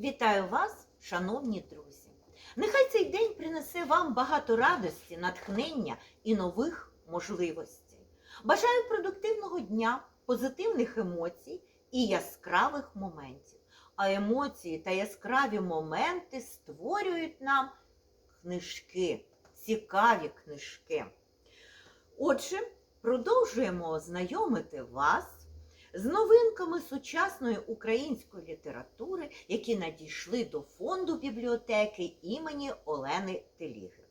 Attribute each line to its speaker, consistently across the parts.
Speaker 1: Вітаю вас, шановні друзі! Нехай цей день принесе вам багато радості, натхнення і нових можливостей. Бажаю продуктивного дня, позитивних емоцій і яскравих моментів. А емоції та яскраві моменти створюють нам книжки, цікаві книжки. Отже, продовжуємо знайомити вас з новинками сучасної української літератури, які надійшли до фонду бібліотеки імені Олени Теліги.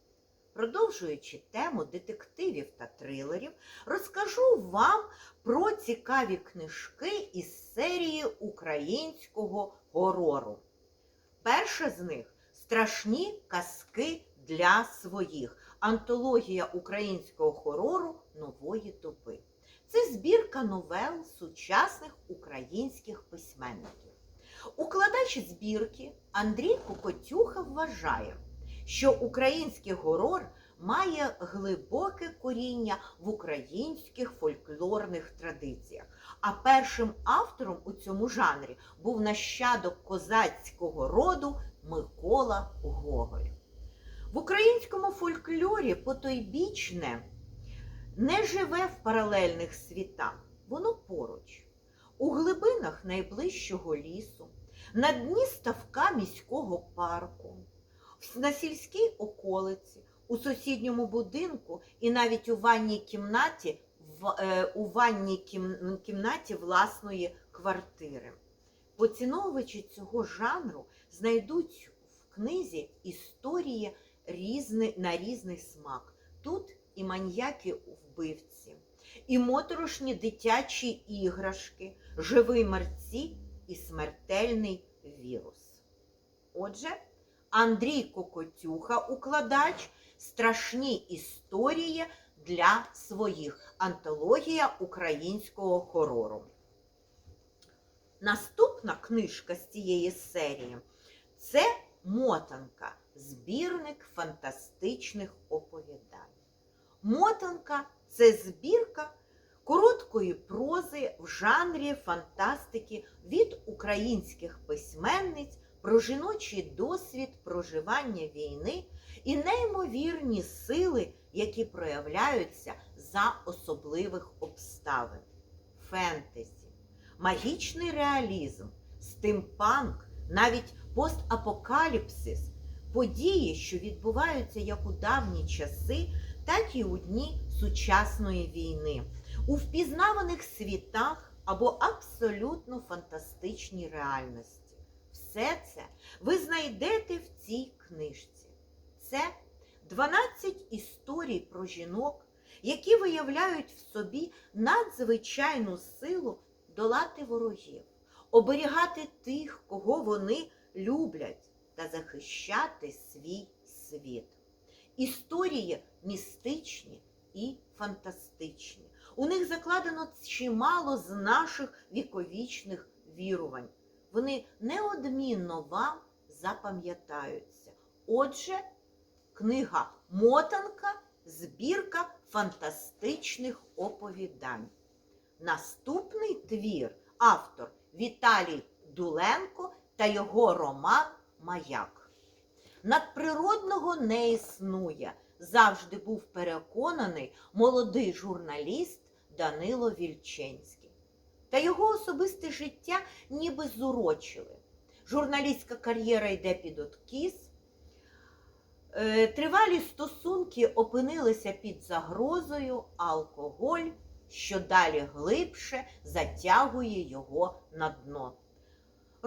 Speaker 1: Продовжуючи тему детективів та трилерів, розкажу вам про цікаві книжки із серії українського горору. Перша з них страшні казки для своїх. Антологія українського хорору нової доби. Це збірка новел сучасних українських письменників. Укладач збірки Андрій Кокотюха вважає, що український горор має глибоке коріння в українських фольклорних традиціях. А першим автором у цьому жанрі був нащадок козацького роду Микола Гоголь. В українському фольклорі потойбічне не живе в паралельних світах, воно поруч, у глибинах найближчого лісу, на дні ставка міського парку, на сільській околиці, у сусідньому будинку і навіть у ванній кімнаті, в, е, у ванній кім, кімнаті власної квартири. Поціновувачі цього жанру знайдуть в книзі історії різни, на різний смак. Тут і маньяки вбивці, і моторошні дитячі іграшки, живі мерці і смертельний вірус. Отже, Андрій Кокотюха, укладач, страшні історії для своїх. Антологія українського хорору. Наступна книжка з цієї серії це Мотанка, збірник фантастичних оповідань. Мотанка це збірка короткої прози в жанрі фантастики від українських письменниць про жіночий досвід проживання війни і неймовірні сили, які проявляються за особливих обставин. Фентезі, магічний реалізм, стимпанк, навіть постапокаліпсис, події, що відбуваються як у давні часи, так і у дні сучасної війни, у впізнаваних світах або абсолютно фантастичній реальності. Все це ви знайдете в цій книжці. Це 12 історій про жінок, які виявляють в собі надзвичайну силу долати ворогів, оберігати тих, кого вони люблять, та захищати свій світ. Історії містичні і фантастичні. У них закладено чимало з наших віковічних вірувань. Вони неодмінно вам запам'ятаються. Отже, книга Мотанка, збірка фантастичних оповідань. Наступний твір автор Віталій Дуленко та його роман Маяк. Надприродного не існує. Завжди був переконаний молодий журналіст Данило Вільченський. Та його особисте життя ніби зурочили. Журналістська кар'єра йде під откіс. Е, Тривалі стосунки опинилися під загрозою, алкоголь, що далі глибше, затягує його на дно.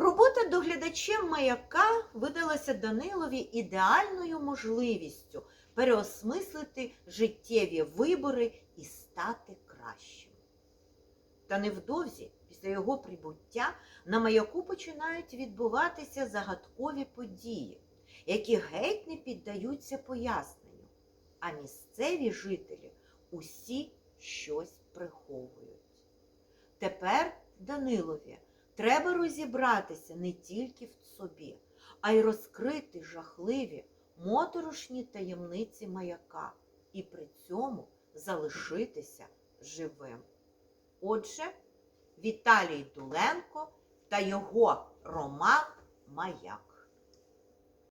Speaker 1: Робота доглядачем маяка видалася Данилові ідеальною можливістю переосмислити життєві вибори і стати кращим. Та невдовзі, після його прибуття, на маяку починають відбуватися загадкові події, які геть не піддаються поясненню, а місцеві жителі усі щось приховують. Тепер Данилові треба розібратися не тільки в собі, а й розкрити жахливі моторошні таємниці маяка і при цьому залишитися живим. Отже, Віталій Дуленко та його роман маяк.